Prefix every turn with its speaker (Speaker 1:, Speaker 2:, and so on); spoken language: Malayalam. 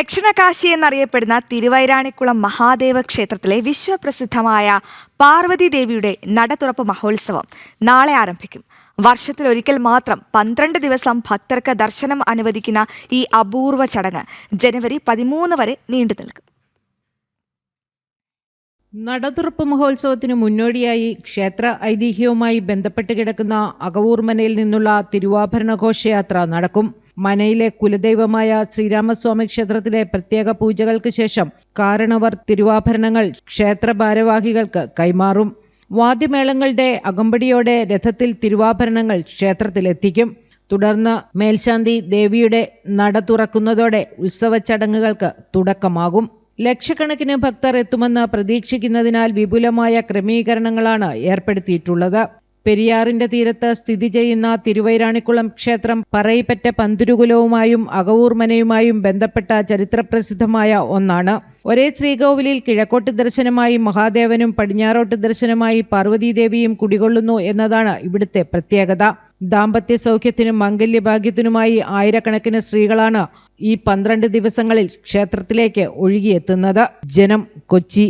Speaker 1: ദക്ഷിണകാശി എന്നറിയപ്പെടുന്ന തിരുവൈരാണിക്കുളം മഹാദേവ ക്ഷേത്രത്തിലെ വിശ്വപ്രസിദ്ധമായ പാർവതി ദേവിയുടെ നട തുറപ്പ് മഹോത്സവം നാളെ ആരംഭിക്കും. വർഷത്തിലൊരിക്കൽ മാത്രം പന്ത്രണ്ട് ദിവസം ഭക്തർക്ക് ദർശനം അനുവദിക്കുന്ന ഈ അപൂർവ ചടങ്ങ് ജനുവരി പതിമൂന്ന് വരെ നീണ്ടു നിൽക്കും.
Speaker 2: നടതുറപ്പ് മഹോത്സവത്തിന് മുന്നോടിയായി ക്ഷേത്ര ഐതിഹ്യവുമായി ബന്ധപ്പെട്ട് കിടക്കുന്ന അകവൂർമനയിൽ നിന്നുള്ള തിരുവാഭരണ ഘോഷയാത്ര നടക്കും. മനയിലെ കുലദൈവമായ ശ്രീരാമസ്വാമി ക്ഷേത്രത്തിലെ പ്രത്യേക പൂജകൾക്ക് ശേഷം കാരണവർ തിരുവാഭരണങ്ങൾ ക്ഷേത്ര ഭാരവാഹികൾക്ക് കൈമാറും. വാദ്യമേളങ്ങളുടെ അകമ്പടിയോടെ രഥത്തിൽ തിരുവാഭരണങ്ങൾ ക്ഷേത്രത്തിലെത്തിക്കും. തുടർന്ന് മേൽശാന്തി ദേവിയുടെ നട തുറക്കുന്നതോടെ ഉത്സവ ചടങ്ങുകൾക്ക് തുടക്കമാകും. ലക്ഷക്കണക്കിന് ഭക്തർ എത്തുമെന്ന് പ്രതീക്ഷിക്കുന്നതിനാൽ വിപുലമായ ക്രമീകരണങ്ങളാണ് ഏർപ്പെടുത്തിയിട്ടുള്ളത്. പെരിയാറിന്റെ തീരത്ത് സ്ഥിതി ചെയ്യുന്ന തിരുവൈരാണിക്കുളം ക്ഷേത്രം പറയിപ്പറ്റ പന്തിരുകുലവുമായും അകവൂർമനയുമായും ബന്ധപ്പെട്ട ചരിത്രപ്രസിദ്ധമായ ഒന്നാണ്. ഒരേ ശ്രീകോവിലിൽ കിഴക്കോട്ട് ദർശനമായി മഹാദേവനും പടിഞ്ഞാറോട്ട് ദർശനമായി പാർവതീദേവിയും കുടികൊള്ളുന്നു എന്നതാണ് ഇവിടുത്തെ പ്രത്യേകത. ദാമ്പത്യ സൗഖ്യത്തിനും മംഗല്യഭാഗ്യത്തിനുമായി ആയിരക്കണക്കിന് സ്ത്രീകളാണ് ഈ പന്ത്രണ്ട് ദിവസങ്ങളിൽ ക്ഷേത്രത്തിലേക്ക് ഒഴുകിയെത്തുന്നത്. ജനം കൊച്ചി.